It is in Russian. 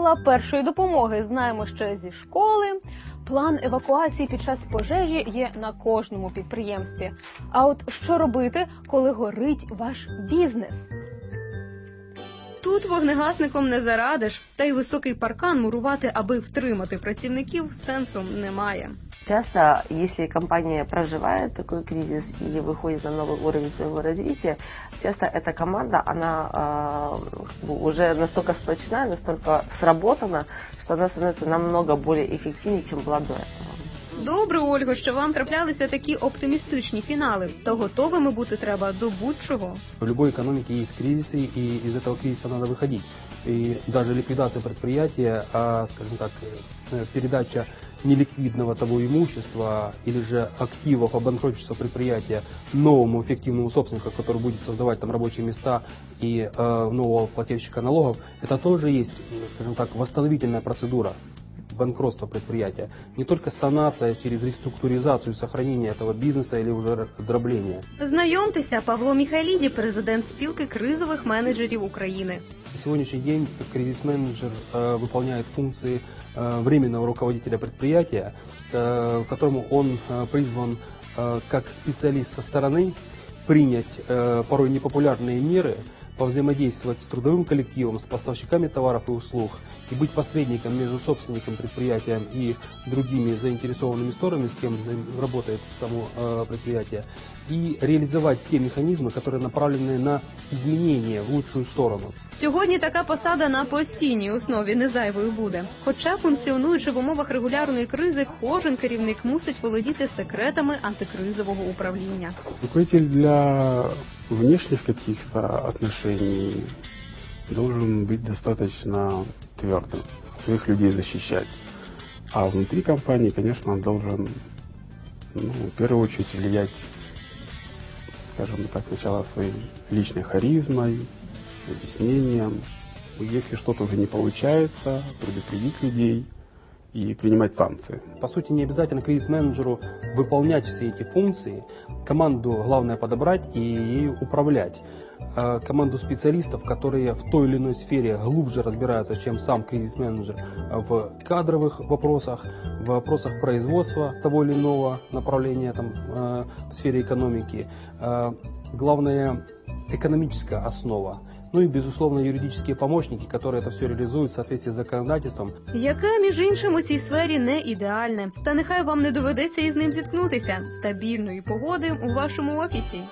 Правила першої допомоги знаємо ще зі школи. План евакуації під час пожежі є на кожному підприємстві. А от що робити, коли горить ваш бізнес? Тут вогнегасником не зарадиш, та й високий паркан мурувати, аби втримати працівників, сенсу немає. Часто, если компания проживает такой кризис и выходит на новый уровень своего развития, часто эта команда, она э, как бы уже настолько сплочена, настолько сработана, что она становится намного более эффективнее, чем была до этого. Добре, Ольго, що вам траплялися такі оптимістичні фінали, та готовими бути треба до будь-чого. В любой экономике есть кризисы, и из этого кризиса надо выходить. И даже ликвидация предприятия, а, скажем так, э, передача неликвидного того имущества или же активов обанкротства предприятия новому эффективному собственнику, который будет создавать там рабочие места и э, нового плательщика налогов, это тоже есть, м, скажем так, восстановительная процедура банкротства предприятия. Не только санация через реструктуризацию и сохранение этого бизнеса или уже дробление. Знайомтеся, Павло Міхайліді, президент спілки кризових менеджерів України. На сегодняшний день кризис-менеджер э, выполняет функции э, временного руководителя предприятия, э, которому он э, призван э, как специалист со стороны принять э, порой непопулярные меры, повзаимодействовать с трудовым коллективом, с поставщиками товаров и услуг и быть посредником между собственником предприятия и другими заинтересованными сторонами, с кем взаим- работает само э, предприятие, и реализовать те механизмы, которые направлены на изменения в лучшую сторону. Сьогодні така посада на постійній основі не зайвою буде. Хоча функціонуючи в умовах регулярної кризи, кожен керівник мусить володіти секретами антикризового управління. Руководитель для внешних каких-то отношений должен быть достаточно твердым, своих людей защищать. А внутри компании, конечно, он должен ну, в первую очередь влиять, скажем так, сначала своей личной харизмой, объяснением. Если что-то уже не получается, предупредить людей и принимать санкции. По сути, не обязательно кризис-менеджеру выполнять все эти функции. Команду главное подобрать и ею управлять. Э, Команду специалистов, которые в той или иной сфере глубже разбираются, чем сам кризис-менеджер в кадровых вопросах, в вопросах производства того или иного направления там, э, в сфере экономики. Э, Главное экономическая основа. Ну и, безусловно, юридические помощники, которые это все реализуют в соответствии с законодательством, Яке, між іншим, у цій сфері не ідеальне. Та нехай вам не доведеться із ним зіткнутися. Стабільної погоди у вашому офісі.